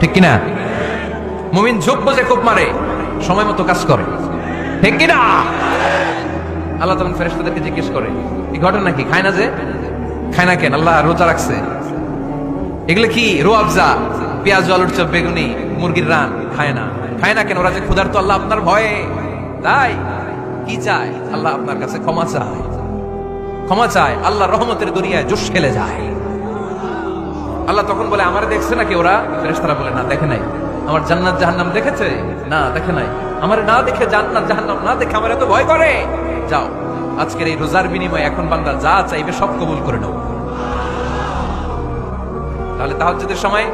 ঠিক কিনা? মুমিন ঝোঁক বোঝে খুব মারে, সময় মতো কাজ করে। ঠিক কিনা? আল্লাহ তখন ফেরেশতাদেরকে জিজ্ঞেস করে, এই ঘটনা কি? খায় না যে? খায় না কেন? আল্লাহ রোজা রাখছে। এগুলো কি? রোয়াবজা পেঁয়াজ, আলুর চপ, বেগুনি, মুরগির রান। খায় না। খায় না কেন? ওরা যে ক্ষুধার তো আল্লাহ আপনার ভয়ে। তাই? কি চায়? আল্লাহ আপনার কাছে ক্ষমা চায়। ক্ষমা চায়। আল্লাহ রহমতের দরিয়ায় জোশ খেলে যায়। আল্লাহ তখন বলে, আমার দেখছে নাকি ওরা? ফেরেশতারা বলে, না, দেখে নাই। আমার জান্নাত জাহান্নাম দেখেছে? না, দেখে নাই। আমার না দেখে জান্নাত জাহান্নাম না দেখে আমার এত ভয় করে। যাও, আজকের এই রোজার বিনিময়ে এখন বান্দা যা চাইবে সব কবুল করে নেব তাহলে তাহাজ্জুদের সময়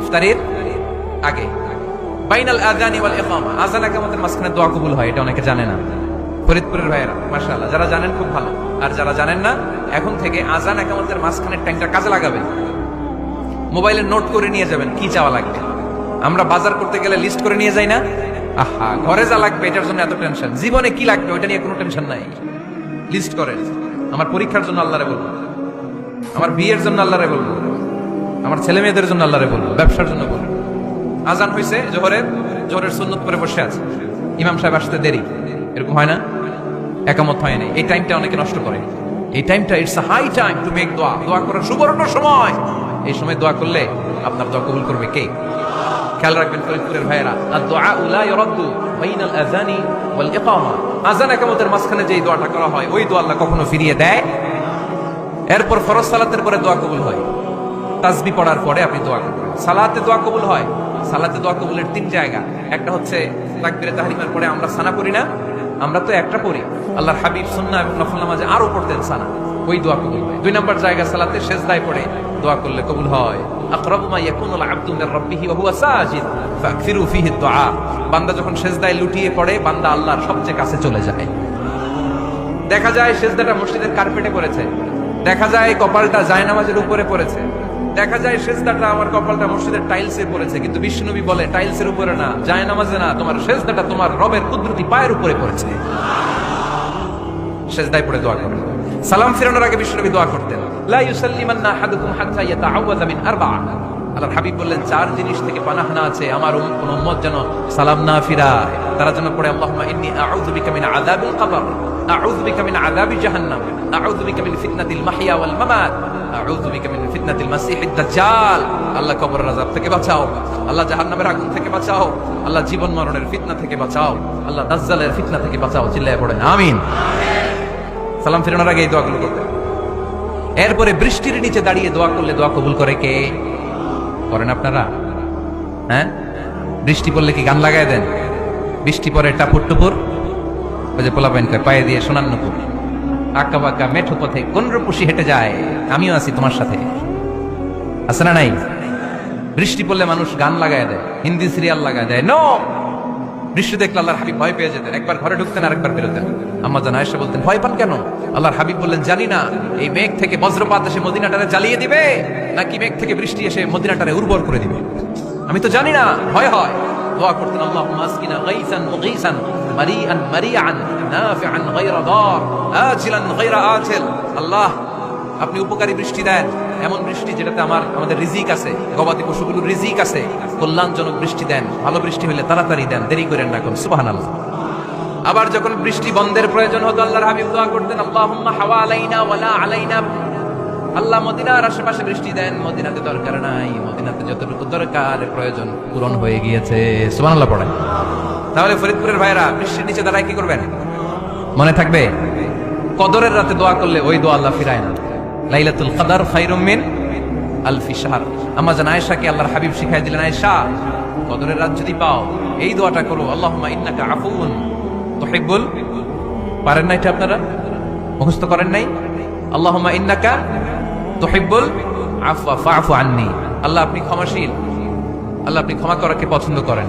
ইফতারের আগে। বাইনাল আযানি ওয়াল ইকামা। আযান ইকামতের মাঝখানে দোয়া কবুল হয়, এটা অনেকে জানে না। ফরিদপুরের ভাইয়েরা, মাশাআল্লাহ, যারা জানেন খুব ভালো। আর যারা জানেন না, এখন থেকে আযান একামতের মাঝখানের ট্যাঙ্কটা কাজে লাগাবেন মোবাইলে নোট করে নিয়ে যাবেন, কি চাওয়া লাগবে? আমরা বাজার করতে গেলে লিস্ট করে নিয়ে যাই না? আহা, ঘরে যা লাগবে, এটার জন্য এত টেনশন। জীবনে কি লাগবে ওটা নিয়ে কোনো টেনশন নাই। লিস্ট করেন। আমার পরীক্ষার জন্য আল্লাহরে বলব। আমার বিয়ের জন্য আল্লাহরে বলব। আমার ছেলে মেয়েদের জন্য আল্লাহরে বলব। ব্যবসার জন্য বলব। আজান হয়েছে জোহরের। জোহরের সুন্নত করে বসে আছে। ইমাম সাহেব আসতে দেরি। এরকম হয় না? একামত হয় না এই টাইমটা অনেকে নষ্ট করে। এই টাইমটা it's high time to make দোয়া দোয়া করার সুবর্ণ সময়। এই সময় দোয়া করলে আপনার দোয়া কবুল করবে কে? খেয়াল রাখবেন ফরিদপুরের ভাইয়েরা আর দোয়া উলা ইরাদ্দু বাইনাল আযানি ওয়াল ইকামা। আযান ইকামতের মাঝখানে যেই দোয়াটা করা হয়, ওই দোয়া আল্লাহ কখনো ফিরিয়ে দেয়। এরপর ফরজ সালাতের পরে দোয়া কবুল হয়। তাসবি পড়ার পরে আপনি দোয়া করবেন। সালাতে দোয়া কবুল হয়। সালাতে দোয়া কবুলের তিন জায়গা। একটা হচ্ছে তাকবিরে তাহরিমের পরে আমরা সানা পড়ি না। আমরা তো একটা পড়ি। আল্লাহর হাবিব সুন্নাহ এবং নফল নামাজে আরও পড়তেন সানা ওই দোয়া কবুল হয়। দুই নম্বর জায়গা সালাতে সেজদায় পড়ে দোয়া করলে কবুল হয়। আকরাবু মা ইয়াকুনুল আবদু মির রাব্বিহি ওয়া হুয়া সাজিদ। ফাকফিরু ফিহি দুআ বান্দা যখন সেজদায় লুটিয়ে পড়ে, বান্দা আল্লাহর সবচেয়ে কাছে চলে যায়। দেখা যায় সেজদাটা মসজিদের কার্পেটে পড়েছে। দেখা যায় কপালটা জায়নামাজের উপরে পড়েছে। দেখা যায় সেজদাটা আমার কপালটা মসজিদের টাইলসে পড়েছে, কিন্তু বিষ্ণুনবী বলে টাইলসের উপরে না জায়নামাজে না, তোমার সেজদাটা তোমার রবের কুদরতি পায়ের উপরে পড়েছে। সেজদায় পড়ে দোয়া করেন সালাম ফিরানোর আগে বিষ্ণুনবী দোয়া করতেন, লা ইউসাল্লিমান্না আহাদুকুম হাত্তা ইয়াতাআওয়াযা মিন আল্লাহর হাবিব বললেন চার জিনিস থেকে পানাহানা আছে, আমার কোন উম্মত যেন সালাম না ফিরায়। তারা যেন পড়ে, আল্লাহুম্মা ইন্নী আউযু বিকা মিন আযাবিল কবর। আউযু বিকা মিন আযাবি জাহান্নাম, আউযু বিকা মিন ফিতনাতিল মাহইয়া ওয়াল মামাত, আউযু বিকা মিন ফিতনাতিল মাসিহিদ দাজ্জাল। আল্লাহ কবরের আযাব থেকে বাঁচাও, আল্লাহ জাহান্নামের আগুন থেকে বাঁচাও, আল্লাহ জীবন মরণের ফিতনা থেকে বাঁচাও, আল্লাহ দাজ্জালের ফিতনা থেকে বাঁচাও, চিল্লায় পড়েন, আমিন। সালাম ফিরানোর আগে এই দোয়াগুলো করতেন এরপরে বৃষ্টির নিচে দাঁড়িয়ে দোয়া করলে দোয়া কবুল করে কে? করেন আপনারা? হ্যাঁ? বৃষ্টি পড়লে কি গান লাগায় দেন? বৃষ্টি পরে টাপুর টুপুর? যে পোলা প্যান্ট পায়ে দিয়ে সোনার নুপুর। আঁকা বাঁকা মেঠো পথে কোন রূপসী হেঁটে যায়, আমিও আছি তোমার সাথে। আছে না নাই? বৃষ্টি পড়লে মানুষ গান লাগায় দেয়, হিন্দি সিরিয়াল লাগায় দেয়। নো বৃষ্টি দেখলে আল্লাহর হাবিব ভয় পেয়ে যেতেন, একবার ঘরে ঢুকতেন আর একবার বেরোতেন। আম্মা জান আয়েশা বলতেন, ভয় পান কেন? আল্লাহর হাবিব বললেন, জানি না, এই মেঘ থেকে বজ্রপাত এসে মদিনাটারে জ্বালিয়ে দিবে, নাকি মেঘ থেকে বৃষ্টি এসে মদিনাটারে উর্বর করে দিবে? আমি তো জানি না, ভয় হয়। দোয়া করতেন আল্লাহ মাসকিনা গাইসান মুগীসান মারিআন মারিআন, নাফিআন গায়রা দার, আজিলান গায়রা আজিল আল্লাহ, আপনি উপকারী বৃষ্টি দেন। এমন বৃষ্টি যেটাতে আমার, আমাদের রিজিক আছে। গবাদি পশুগুলোর রিজিক আছে। কল্যাণজনক বৃষ্টি দেন। ভালো বৃষ্টি হলে তাড়াতাড়ি দেন। দেরি করেন না কোন সুবাহান আবার যখন বৃষ্টি বন্ধের প্রয়োজন হতো, আল্লাহর হাবিব দোয়া করতেন, আল্লাহুম্মা হাওয়া আলাইনা ওয়ালা আলাইনা। আল্লাহ মদিনার আশেপাশে বৃষ্টি দেন। মদিনাতে দরকার নাই। মদিনাতে যতটুকু দরকার, প্রয়োজন পূরণ হয়ে গিয়েছে। সুবহানাল্লাহ পড়েন। তাহলে ফরিদপুরের ভাইরা বৃষ্টির নিচে দাঁড়ায় কি করবেন? মনে থাকবে, কদরের রাতে দোয়া করলে ওই দোয়া আল্লাহ ফিরায় না। লাইলাতুল কদর খায়রুম মিন আলফি শাহর। আম্মা জান আয়েশাকে আল্লাহর হাবিব শিখাই দিলেন, আয়েশা, কদরের রাত যদি পাও, এই দোয়াটা করো। আল্লাহুম্মা ইন্নাকা আফুউন তুহিব্বুল। পারেন না এটা আপনারা? মুখস্থ করেন নাই? আল্লাহুম্মা ইন্নাকা তুহিব্বুল। আফওয়া, ফাআফু আন্নি। আল্লাহ আপনি ক্ষমাশীল। আল্লাহ আপনি ক্ষমা করাকে পছন্দ করেন।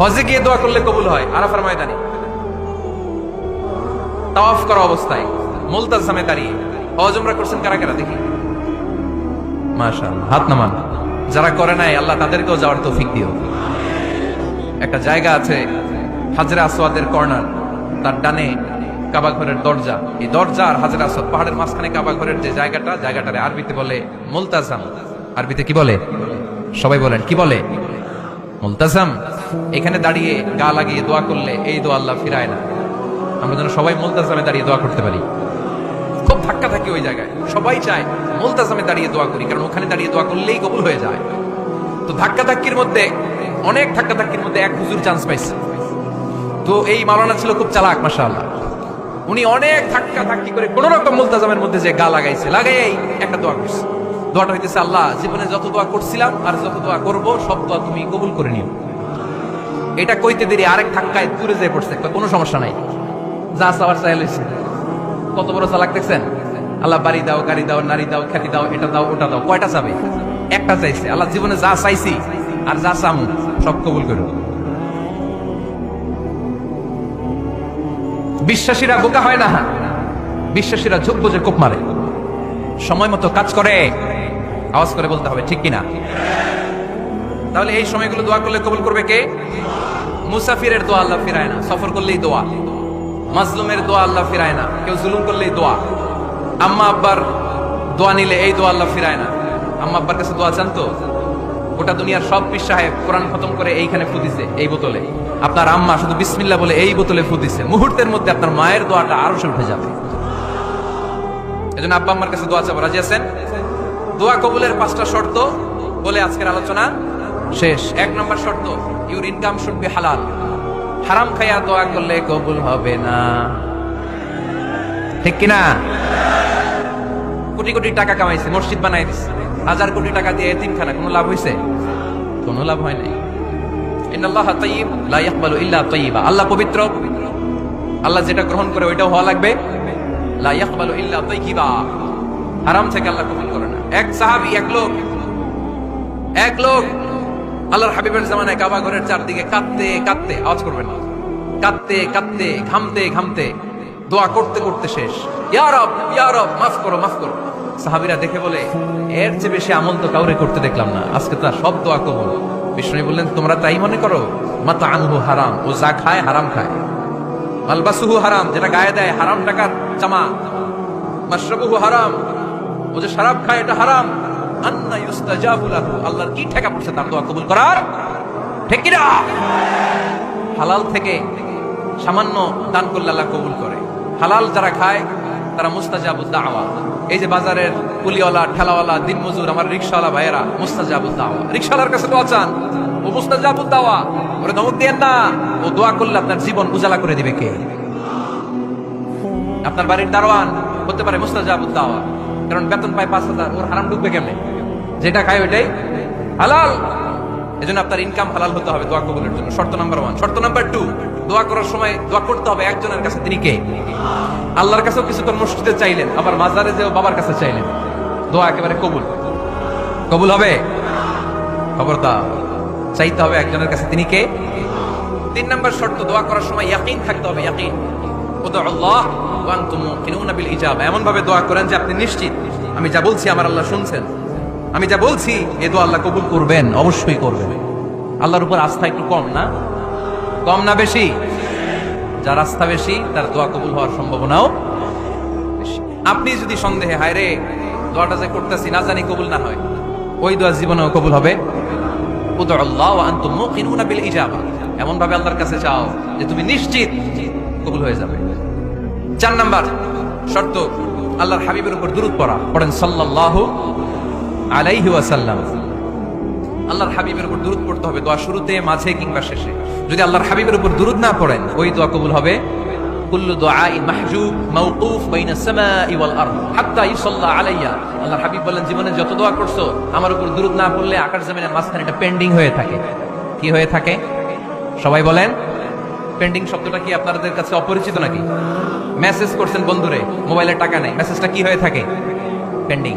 হজে গিয়ে দোয়া করলে কবুল হয়, আরাফার ময়দানে। তাওয়াফ করা অবস্থায় মুলতাজামে দাঁড়িয়ে হজ উমরা করছেন কারা কারা দেখি? মাশাআল্লাহ, হাত নামান। যারা করে নাই, আল্লাহ তাদেরকেও যাওয়ার তৌফিক দিও। একটা জায়গা আছে হাজরা আসওয়াদের কর্নার, তার ডানে কাবা ঘরের দরজা। এই দরজা আর হাজরা আসওয়াদ পাহাড়ের মাঝখানে কাবা ঘরের যে জায়গাটা, জায়গাটারে আরবিতে বলে মুলতাজাম। আরবিতে কি বলে? সবাই বলেন, কি বলে? মুলতাজাম। এখানে দাঁড়িয়ে গা লাগিয়ে দোয়া করলে এই দোয়া আল্লাহ ফিরায় না। আমরা যেন সবাই মুলতাজামে দাঁড়িয়ে দোয়া করতে পারি। খুব ধাক্কা থাকে ওই জায়গায়। সবাই চায় মুলতাজামে দাঁড়িয়ে দোয়া করি, কারণ ওখানে দাঁড়িয়ে দোয়া করলেই কবুল হয়ে যায়। তো ধাক্কা ধাক্কির মধ্যে, অনেক ধাক্কা ধাক্কির মধ্যে এক হুজুর চান্স পাইছে। তো এই মাওলানা ছিল খুব চালাক, মাশাআল্লাহ। উনি অনেক ধাক্কা ধাক্কি করে কোন রকম মুলতাজামের মধ্যে যে গা লাগাইছে লাগাই একটা দোয়া করছে। দোয়াটা হইতেছে, আল্লাহ, জীবনে যত দোয়া করছিলাম আর যত দোয়া করব, সব দোয়া তুমি কবুল করে নিও। এটা কইতে দেরি, আরেক ধাক্কায় দূরে যেয়ে পড়ছে। কোনো সমস্যা নাই। যা চাওয়ার চাই লইছে। কত বড় চালাক দেখছেন? আল্লাহ বাড়ি দাও, গাড়ি দাও, নারী দাও, খ্যাতি দাও, এটা দাও, ওটা দাও, কয়টা চাবে? একটা চাইছে। আল্লাহ জীবনে যা চাইছি আর যা চামু, সব কবুল করো বিশ্বাসীরা বোকা হয় না। বিশ্বাসীরা ঝোপ বোঝে, কোপ মারে। সময় মতো কাজ করে, আওয়াজ করে বলতে হবে, ঠিক কিনা? তাহলে এই সময়গুলো দোয়া করলে কবুল করবে কে? মুসাফিরের দোয়া আল্লাহ ফিরায় না। সফর করলেই দোয়া। মাজলুমের দোয়া আল্লাহ ফিরায় না। কেউ জুলুম করলেই দোয়া। আম্মা আব্বার দোয়া নিলে এই দোয়া আল্লাহ ফিরায় না। আম্মা আব্বার কাছে দোয়া চান তো? গোটা দুনিয়ার সব পীর সাহেব কোরআন খতম করে এইখানে ফুদিছে এই বোতলে। আপনার আম্মা শুধু বিসমিল্লাহ বলে এই বোতলে ফুদিছে মুহূর্তের মধ্যে আপনার মায়ের দোয়াটা আরও সে উঠে যাবে। এজন্য আব্বা আম্মার কাছে দোয়া চাবো। রাজি আছেন? দোয়া কবুলের পাঁচটা শর্ত বলে আজকের আলোচনা। শেষ। এক নম্বর শর্ত ইউর ইনকাম শুড বি হালাল হারাম খাইয়া দোয়া করলে কবুল হবে না। ঠিক কিনা? কোটি কোটি টাকা কামাইছে, মসজিদ বানাই দিছে। হাজার কোটি টাকা দিয়ে এতিমখানা, কোনো লাভ হয়েছে কোনো লাভ হয় নাই। ইন্নাল্লাহ তাইয়িব লা ইয়াকবালু ইল্লা তাইয়িবা আল্লাহ পবিত্র। আল্লাহ যেটা গ্রহণ করে ওইটাও হওয়া লাগবে। লা ইয়াকবালু ইল্লা তাইয়িবা হারাম থেকে আল্লাহ কবুল করে না। এক সাহাবী, এক লোক। এক লোক। আল্লাহর হাবিবের জামানায় কাবা ঘরের চারদিকে কাঁদতে কাঁদতে, আওয়াজ করবেন না। কাঁদতে কাঁদতে, ঘামতে ঘামতে, দোয়া করতে করতে শেষ। ইয়া রব ইয়া রব, মাফ করো মাফ করো। সাহাবীরা দেখে বলে, এর চেয়ে বেশি আমল তো কাউরে করতে দেখলাম না, আজকে তার সব দোয়া কবুল। বিষ্ণু বললেন, তোমরা তাই মনে করো? মাতা আনহু হারাম, ও যা খায় হারাম খায়। মালবাসুহু হারাম, যেটা গায়ে দেয় হারাম টাকার জামা। মাশরাবুহু হারাম, ও যে শরাব খায় এটা হারাম। আন্না ইউস্তাজাবু লাহু, আল্লাহর কি ঠেকা পড়ছে তার দোয়া কবুল করার? ঠিক কি না হালাল থেকে সামান্য দান করলে আল্লাহ কবুল করে। হালাল যারা খায়, তারা মুস্তাজাবুদ দাওয়া। এই যে বাজারের কুলিওয়ালা ঠেলাওয়ালা দিনমজুর আমার রিক্সাওয়ালা ভাইয়েরা মুস্তাজাবুদ দাওয়া। রিক্সাওয়ালার কাছে দোয়া চান, ও মুস্তাজাবুদ দাওয়া, ওরে ধমক দিয়েন না। ও দোয়া করলে আপনার জীবন উজালা করে দিবে কে? আপনার বাড়ির দারোয়ান হতে পারে মুস্তাজাবুদ দাওয়া, কারণ বেতন পায় পাঁচ হাজার, ওর হারাম ঢুকবে কেমনে? যেটা খায় ওইটাই হালাল। এজন্য আপনার ইনকাম হালাল হতে হবে দোয়া কবুলের জন্য। শর্ত নাম্বার ওয়ান শর্ত নাম্বার টু দোয়া করার সময় দোয়া করতে হবে একজনের কাছে, তিনি কে? আল্লাহর কাছেও কিছুক্ষণ মসজিদে চাইলেন, আবার মাজারে যেও বাবার কাছে চাইলেন। দোয়া একেবারে কবুল। কবুল হবে? খবরদার। চাইতে হবে একজনের কাছে, তিনি কে? তিন নম্বর শর্ত, দোয়া করার সময় ইয়াকিন থাকতে হবে, ইয়াকিন। এমন ভাবে দোয়া করেন যে আপনি নিশ্চিত। আমি যা বলছি আমার আল্লাহ শুনছেন। আমি যা বলছি, এ তো আল্লাহ কবুল করবেন, অবশ্যই করবেন। আল্লাহর উপর আস্থা একটু কম না? কম না বেশি? যার আস্থা বেশি, তার দোয়া কবুল হওয়ার সম্ভাবনাও আপনি যদি সন্দেহে, হায় রে, দোয়াটা যে করতেছি, না জানি কবুল না হয়। ওই দোয়া জীবনেও কবুল হবে। এমন ভাবে আল্লাহর কাছে চাও যে তুমি নিশ্চিত কবুল হয়ে যাবে। চার নাম্বার শর্ত, আল্লাহর হাবিবের উপর দুরূদ পড়া। পড়েন সাল্লাল্লাহু আলাইহি ওয়াসাল্লাম। আল্লাহর হাবিবের উপর দুরূদ পড়তে হবে, দোয়া শুরুতে, মাঝে কিংবা শেষে। যদি আল্লাহর হাবিবের উপর দুরূদ না পড়েন, ওই দোয়া কবুল হবে। কুল্লু দুআইন মাহজুব মাওকুফ বাইনা সামাই ওয়াল আরদ। হাত্তা ইসাল্লা আলাইয়া। আল্লাহর হাবিব বলেন জীবনে যত দোয়া করছ, আমার উপর দুরূদ না পড়লে আকাশ জমিনের মাঝখানে এটা পেন্ডিং হয়ে থাকে। কি হয়ে থাকে? সবাই বলেন পেন্ডিং শব্দটা কি আপনাদের কাছে অপরিচিত নাকি? মেসেজ করছেন বন্ধুরে, মোবাইলে টাকা নেই। মেসেজটা কি হয়ে থাকে? পেন্ডিং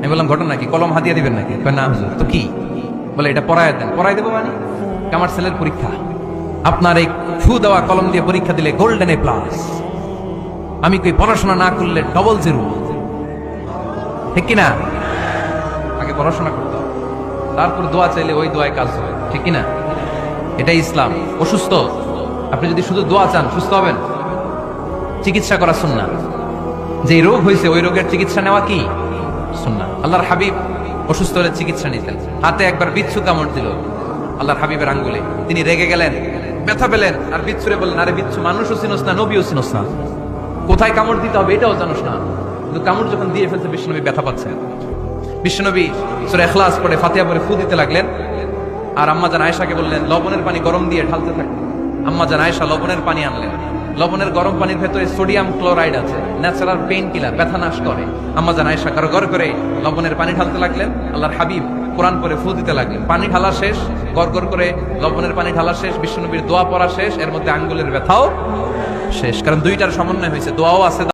আমি বললাম, ঘটনা কি? কলম হাতিয়ে দিবেন নাকি? না হুজুর। তো কি? বলে, এটা পড়ায় দেন। পড়ায় দেবো মানে? আমার ছেলের পরীক্ষা। আপনার এই ফু দেওয়া কলম দিয়ে পরীক্ষা দিলে গোল্ডেন এ প্লাস। আমি কই, পড়াশোনা না করলে ডবল জিরো? ঠিক কি না? আগে পড়াশোনা করতে হবে। তারপর দোয়া চাইলে ওই দোয়ায় কাজ হবে। ঠিক কি না? এটাই ইসলাম। অসুস্থ? আপনি যদি শুধু দোয়া চান, সুস্থ হবেন? চিকিৎসা করা না যে রোগ হয়েছে, ওই রোগের চিকিৎসা নেওয়া কি? আল্লাহর হাবিব অসুস্থ হলে চিকিৎসা নিতেন। হাতে একবার বিচ্ছু কামড় দিল। আল্লাহর হাবিবের আঙ্গুলে। তিনি রেগে গেলেন, ব্যথা পেলেন, আর বিচ্ছুরে বললেন, আরে বিচ্ছু, মানুষও চিনোস না, নবীও চিনোস না। কোথায় কামড় দিতে হবে এটাও জানোস না। কিন্তু কামড় যখন দিয়ে ফেলছে বিষ্ণনবী ব্যথা পাচ্ছেন বিষ্ণনবী সুরে এখলাস পড়ে ফাতিয়া পরে ফু দিতে লাগলেন। আর আম্মা জান আয়েশাকে বললেন, লবণের পানি গরম দিয়ে ঢালতে থাকলেন আম্মা জান আয়েশা লবণের পানি আনলেন। লবণের গরম পানির ভেতরে সোডিয়াম ক্লোরাইড আছে ন্যাচারাল পেইন কিলার ব্যথা নাশ করে। আম্মা জান আয়েশা গর করে লবণের পানি ঢালতে লাগলেন? আল্লাহর হাবিব কোরআন করে ফু দিতে লাগলেন। পানি ঢালা শেষ গর করে লবণের পানি ঢালা শেষ, বিশ্বনবীর দোয়া পড়া শেষ, এর মধ্যে আঙ্গুলের ব্যথাও শেষ। কারণ দুইটার সমন্বয় হয়েছে, দোয়াও আছে